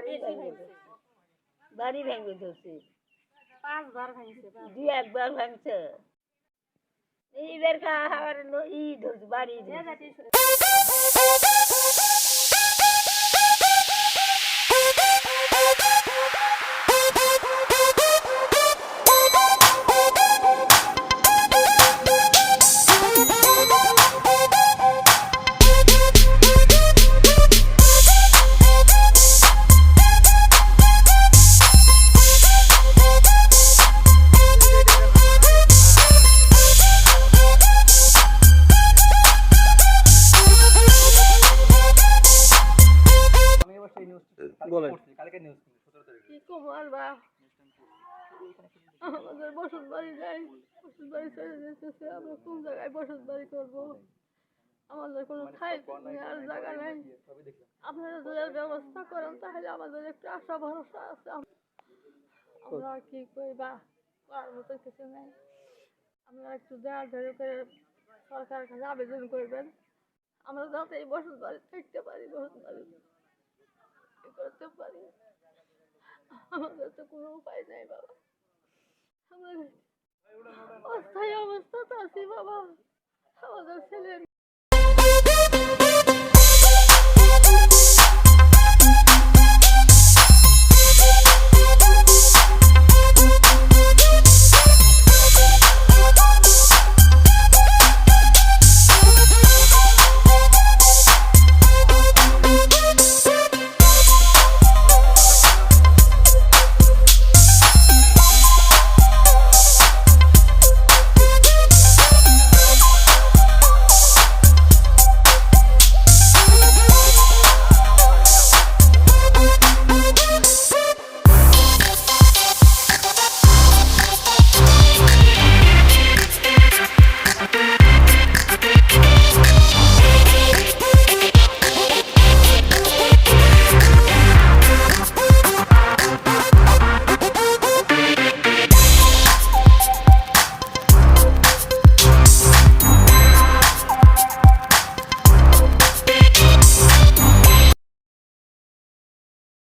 বাড়ি ভেঙে ধরছে বাড়ি ভেঙে দিচ্ছে পাঁচবার ভাঙছে দুই একবার ভাঙছে। এইবার খাওয়ার ই ধরছে বাড়ি বলেন। কালকে নিউজ সতেরো তারিখে। কি কমার বা? আমাদের বসত বাড়ি নাই বসত বাড়ি চলে যেতেছে আমরা কোন জায়গায় বসত বাড়ি করব? আমাদের কোনো ঠাই আর জায়গা নাই। আপনারা যদি ব্যবস্থা করেন তাহলে আমাদের একটু আশা ভরসা আছে। আমরা আর কি করি বা করার মতো কিছু নেই। আপনারা একটু দেওয়ার ধরে করে সরকারের কাছে আবেদন করবেন। আমরা যাতে এই বসত বাড়ি থাকতে পারি বসত বাড়ি করতে পারি আমাদের তো কোনো উপায় নাই বাবা। আমাদের অস্থায়ী অবস্থা তো আছি বাবা। আমাদের ছেলে